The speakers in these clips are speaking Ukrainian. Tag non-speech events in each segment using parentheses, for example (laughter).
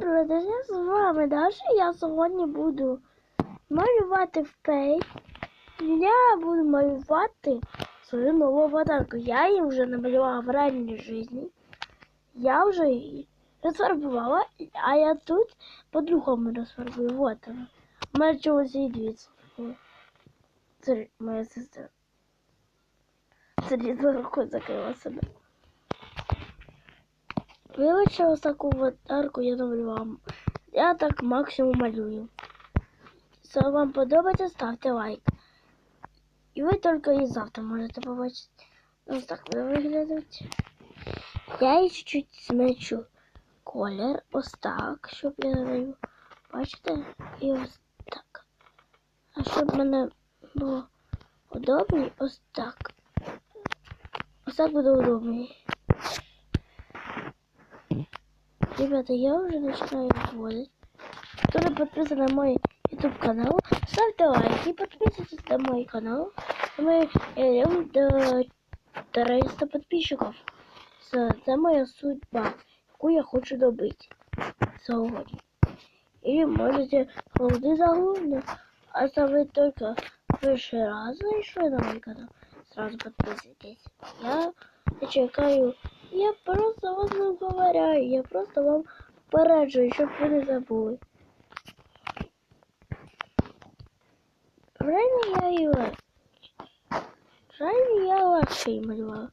привіт, я з вами Даша. Я сьогодні буду малювати в Paint. Я буду малювати свою нову аватарку. Я її вже намалювала в реальній житті. Я вже її розфарбувала, а я тут по-другому розфарбую. Вот вона. У мене чогось її дивіться. Це моя сестра. Це рукою закрила себе. Вибачте, ось таку аватарку я намалювала. Я так максимум малюю. Якщо вам подобається, ставте лайк. І ви тільки і завтра можете побачити. Ось так буде виглядати. Я її чуть-чуть змечу колір. Ось так, щоб я даю. Бачите? І ось так. А щоб мене було удобніше, ось так. Ось так буде удобніше. Ребята, я уже начинаю вводить. Кто не подписан на мой YouTube канал, ставьте лайки, подписывайтесь на мой канал. Мы идем до 300 подписчиков. Це, це моя судьба, яку я хочу добити сьогодні. Или можете холоди заглавно, а если вы только перший раз зайшли на мой канал, сразу подписывайтесь. Я чекаю я просто вас не говорю, я просто вам попереджую, щоб ви не забули. Правильно я її Правильно я легше її малювала.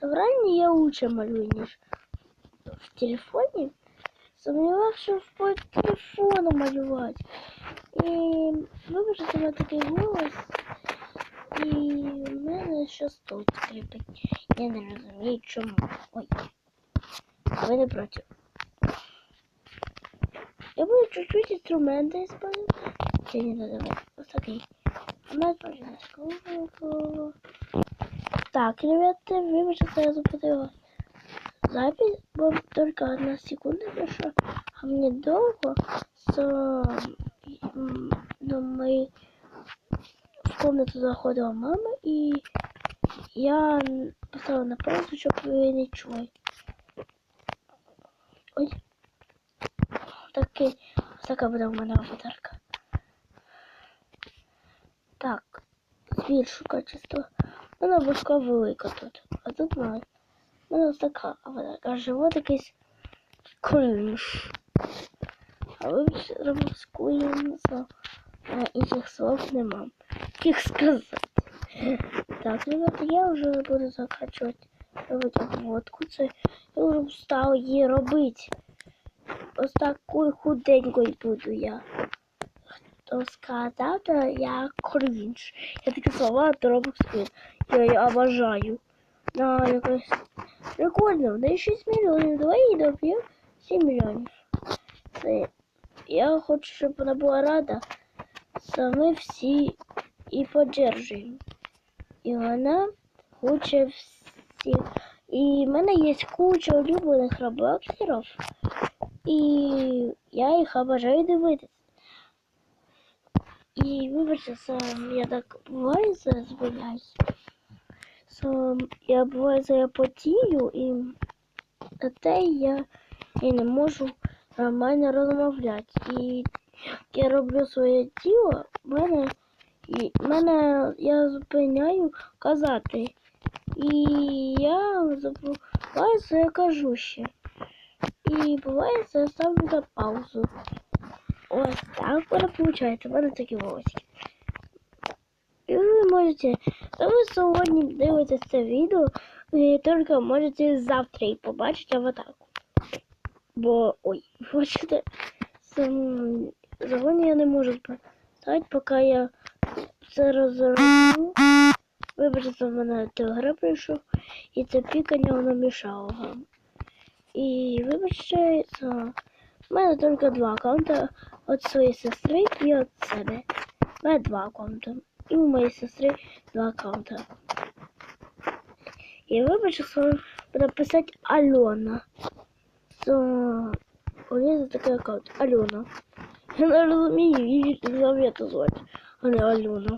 Правильно я лучше малюю, ніж в телефоні. Сумнівався по телефону малювати. І вибачте, у мене такий голос. І в мене щось тут скрипить. Я не розумію, чому. Ой. Ви не проти. Я буду чуть-чуть инструменты использовать. Я не надо. Вот такой. У пожалуйста. Так, ребята, вибачте, я запутала запись, бо только одна секунда пишу, а мне долго с до моей в комнату заходила мама и я поставила на паузу, щоб ви не чули. Ой. Такий, така буде у мене аватарка. Так, збільшу качество. У мене башка велика тут. А тут має. У мене ось така аватарка. Живот якийсь кринж. А ви ромаскуємо а інших слов нема. Яких сказати. Так, ребята, я вже буду закачувати робити обводку. Це я вже встав її робити. Ось такою худенькою буду я. Хто сказав, то я крінж. Я такі слова то роблю Я її обожаю. На якось прикольно, в неї 6 мільйонів. Давай її доб'ємо 7 мільйонів. Я хочу, щоб вона була рада. Саме всі і поддержуємо. І вона хоче всіх. І в мене є куча улюблених роблоксерів. І я їх обожаю дивитися. І вибачте, сам я так буває звиняюсь. Сам я буває я потію і те я, я не можу нормально розмовляти. І я роблю своє тіло, мене і мене я зупиняю казати. І я забуваю що я кажу ще. І буває, що я ставлю на паузу. Ось так виходить. У мене такі волосики. І ви можете, то ви сьогодні дивитесь це відео, ви тільки можете завтра і побачити аватарку. Бо, ой, (laughs) бачите, сьогодні я не можу ставити, поки я це розроблю. Вибачте, в мене телеграм прийшов, і це пікання воно мішало вам. І вибачте, в мене тільки два аккаунта від своєї сестри і від себе. У мене два аккаунта. І у моєї сестри два аккаунта. І вибачте, що буде писати Альона. So, у мене такий аккаунт Альона. Я не розумію, її Елизавету звати, а не Альона.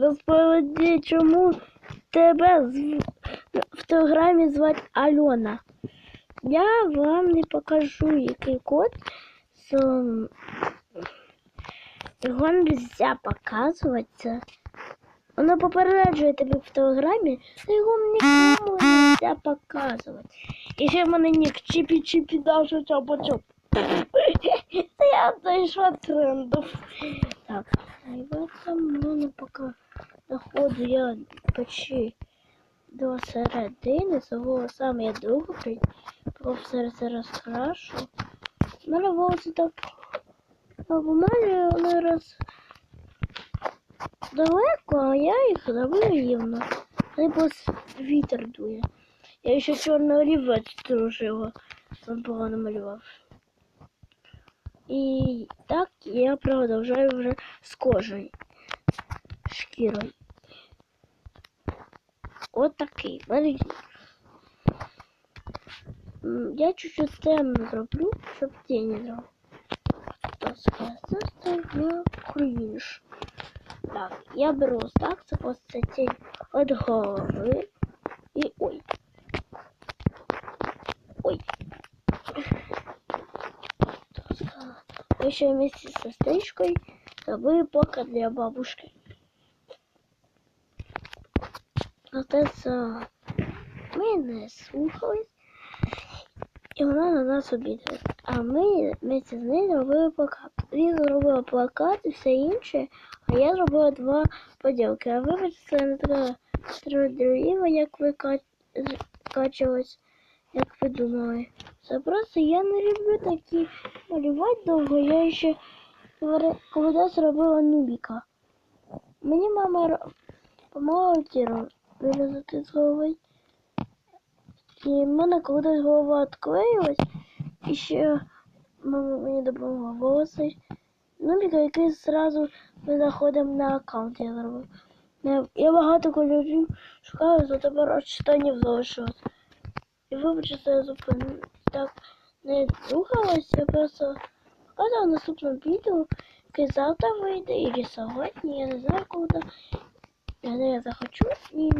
Розповіді, чому тебе в телеграмі звати Альона. Я вам не покажу, який код. So, його не можна показувати. Воно попереджує тебе в телеграмі, та його нікому не можна показувати. І ще в мене нік чіпі-чіпі даже чапа-чоп. Я дійшла трендов. Так, і в этом мене поки доходу я почти до середини, того саме я про все розкрашу. У мене волоси так а в мене вони роз далеко, а я їх зробила рівно. Просто вітер дує. Я ще чорний олівець дружила, він погано малював. І так я продовжаю вже з кожею, шкірою. От такий. Смотрите. М, Я чуть-чуть темно зроблю, щоб тіні зробив. Хто скаже, це я крінж. Так, я беру ось так, це просто тінь від голови. І ой. Ой. Я ще вместе со стрижкой пока для бабушки. А, ми не слухались, і вона на нас обідає. А ми вместе з нею зробили плакат. Він зробив плакат і все інше, а я зробила два поділки. А вибачте, не така трудоліва, як ви ка- з- качалась, як ви думали. Просто я не люблю такі малювати довго. Я ще колись робила нубіка. Мені мама ро- помагала тіру вирізати з голови. І в мене колись голова відклеїлась, і ще мама мені допомогла волоси. Нубіка, який зразу ми заходимо на аккаунт, я зробив. Я, багато кольорів шукаю, за тепер аж штанів залишилось. І вибачте, я зупиню. Так не рухалась, я просто показала в наступному відео, яке завтра вийде, і сьогодні, я не знаю коли. Коли я захочу, і,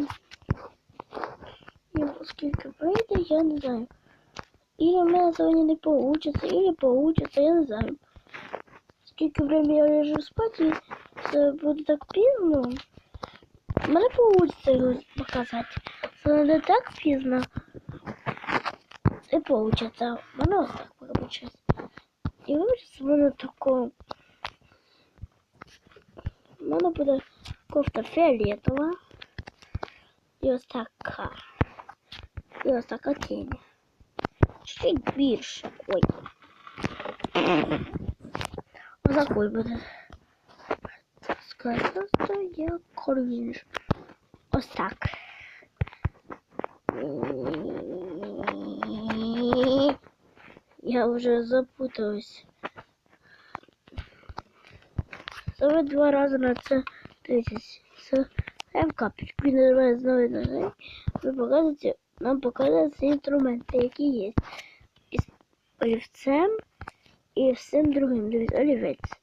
і скільки вийде, я не знаю. Или в мене сьогодні не получится, или получится, я не знаю. Скільки времени я лежу спати, і це буде так пізно. В мене получится його показати. Це не так пізно. І получится. В мене ось так получится. І вибачте, в мене тако. В мене буде кофта фіолетова. І ось така. І ось така тінь. Чуть більше. Ой. Ось такий буде. Сказати, що я крінж. Ось так. Я вже запуталась. Саме два рази на це. Це в капельку він називає знову ножей. Ви показуєте, нам показуються інструменти, які є. Із олівцем і всім другим. Дивіться, олівець.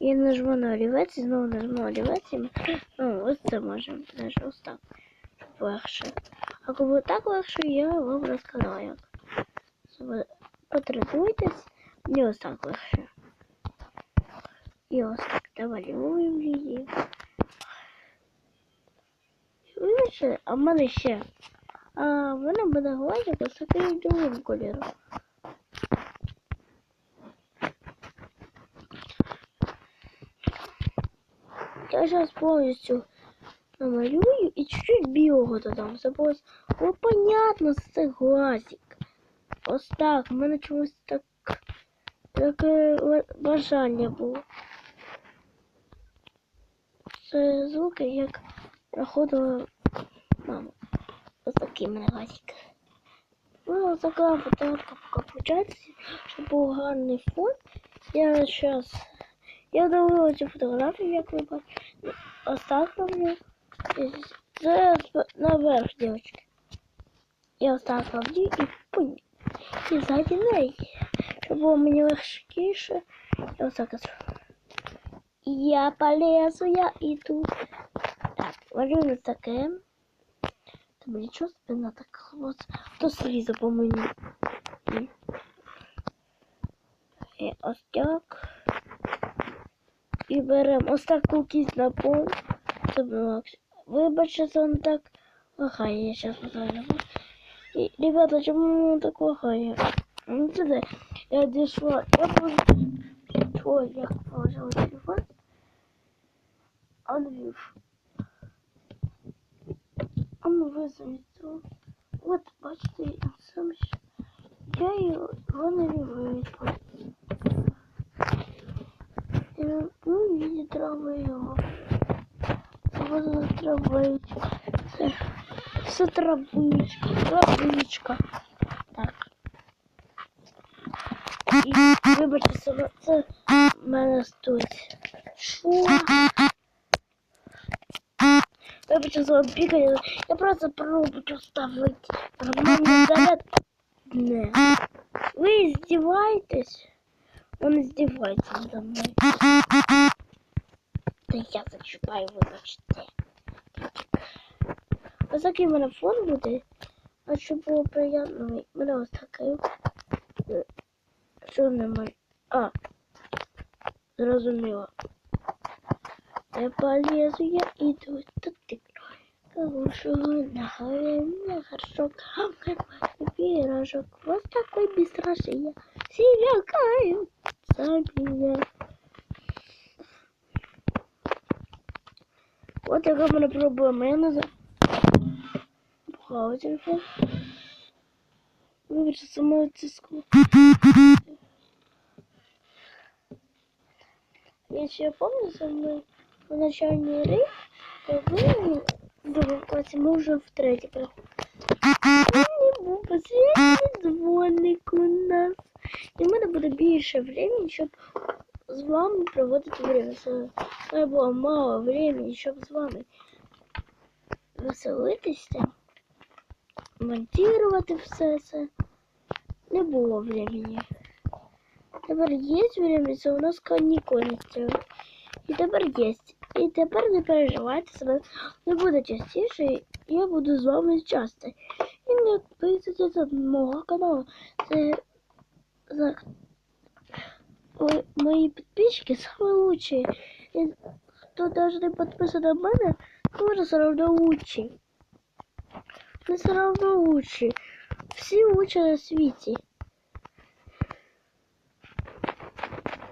Я нажму на олівець і знову нажму олівець. І ми... Ну, ось це можемо. Ось так. Легше. А коли так легше, я вам розказала Потренуйтесь, мені ось так легше. І ось так домалюємо її. Вибачте, а в мене ще. А в мене буде гладик ось таким другим кольором. Я зараз повністю намалюю і чуть-чуть білого додам. Це було було понятно, що це глазик. Ось так. У мене чомусь так таке бажання було. Це звуки, як проходила мама. Ось такий мене глазик. Ну, ось така фотографка поки получається, щоб був гарний фон. Я зараз я дивила цю фотографію, як ви бачите. І Це наверх, дівчатки. Я роблю і пунь і ззаді неї. Щоб було мені легкіше. Я ось так Я полезу, я іду. Так, варю таке. Там нічого спина так хлопця. То сліза по мені. І ось так. І беремо ось таку кість на пол. Вибачте, он так. Ага, я сейчас поставлю. І, ребята, чому воно так лагає? Ну, це де? Я дійшла. Я просто... Ой, я положила телефон. Анвів. А ну визовіться. От, бачите, я сам ще. Я його не вивезла. Ну, виді трави його. Це буде травичка. Це, це травичка, травичка. Так. І вибачте, це, це в мене стоїть. Що? Вибачте, за бігаю. Я просто пробую ставити нормальний заряд. Не. Вы издеваетесь? Он издевается надо мной. Да я зачіпаю, вибачте. Ось такий в мене фон буде. А щоб було приємно, мене ось такий. Що немає? А, зрозуміло. Я полезу, я иду, тут ты. Хорошо, на голове мне хорошо, как пирожок. Вот такой бесстрашный я. Себя каю, меня. Вот такая у меня проблема. Я назад. Бухала телефон. Вибачте, самою тиску. Якщо я помню, со мною в начальній гри, то ви в другому класі ми вже в третій приходили. Мені був последній дзвоник у нас. І в мене буде більше времени, щоб з вами проводити время. Це в мене було мало времени, щоб з вами веселитися, Монтувати все це. Не було времени. Тепер є время, це у нас канікули. І тепер є. І тепер не переживайте себе. Не буде частіше, я буду з вами часто. І не підписуйтесь до мого каналу. Це за Ой, мої підписчики самі лучші. І хто навіть не підписаний на мене, тоже все равно лучший. Вони все равно лучші. Всі лучші на світі.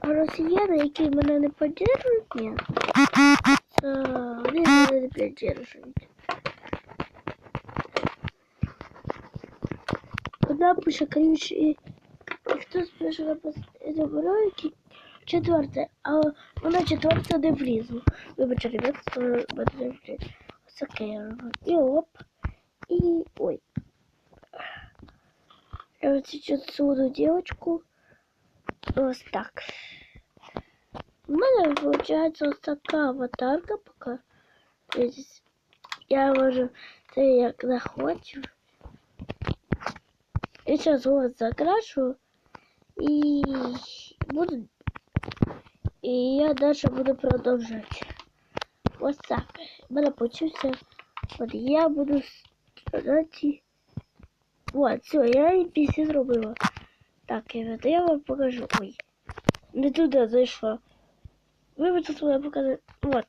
А росіяни, які мене не підтримують, ні. Це вони мене не підтримують. Одна пише ключ і, і хтось пише на ролики четверте, а вона четверта не влізла. Вибачте, ребята, це мене не влізла. Ось я. І оп. І ой. Я вот сейчас суду девочку. Вот так. У меня получается вот такая аватарка пока. Я здесь я можу це як захочу. Я сейчас вот закрашу и буду и я дальше буду продолжать. Вот так. Мене получился. Вот я буду и- Вот, все, я NPC зробила. Так, ребята, я вам покажу. Ой, не туди зайшла. Вибачте, я показати. Вот,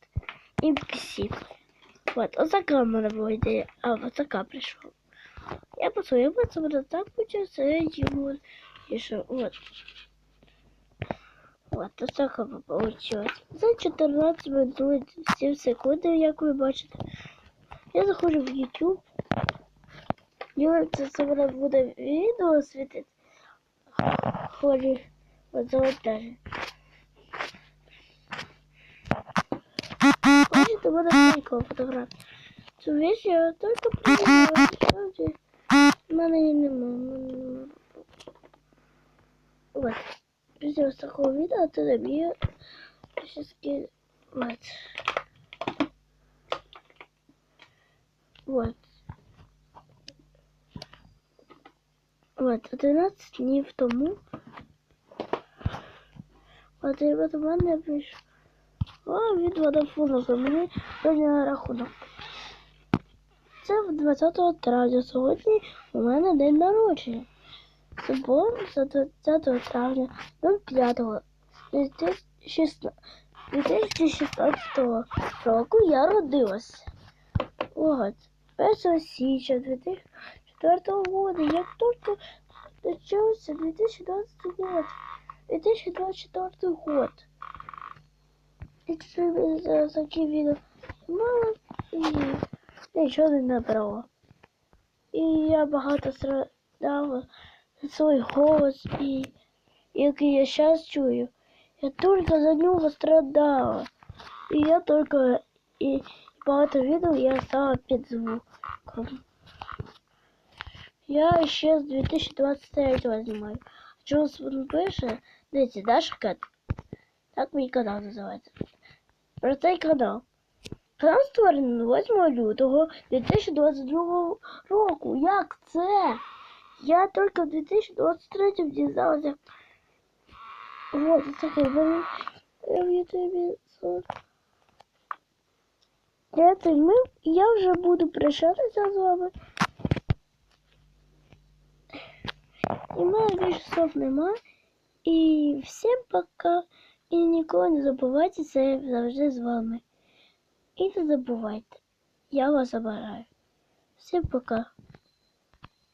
NPC. Вот, ось така в мене була ідея. А, ось така прийшла. Я я це буде так почався, я йому пишу. Вот. Вот, ось така получилось. За 14 минут 7 секунд, як ви бачите. Я заходжу в YouTube. Дивіться, це мене буде відео світити. Ході от завантаження. Хочете, мене прикол фотографія. Цю вещь я тільки придумала, насправді в мене її нема. в мене нема. Вот. Після ось такого відео ти наб'є щас ки... Вот. Вот, 11 днів тому. От ребята, в мене прийшло від Водафону за мені прийняли рахунок. Це 20 травня. Сьогодні у мене день народження. Собором за 20 травня 05 2016 2016 року я родилась. От, 1 січня 2004 года, як тільки почався 2020 год, 2024 год. Якщо ви зараз такі відео мало і нічого не набрала. І я багато страдала за свій голос, і який я зараз чую. Я тільки за нього страдала. І я тільки і багато відео я стала під звуком. Я ще з 2023 знімаю. Джулс він пише, дивіться, Даша Кет. Так мій канал називається. Про цей канал. Канал створений 8 лютого 2022 року. Як це? Я тільки в 2023 дізналася. Вот, таке в ютубі. Ми, і я вже буду прощатися з вами. І много часов нема. І всім пока. І ніколи не забувайте, це завжди з вами. І не забувайте. Я вас обираю. Всім пока.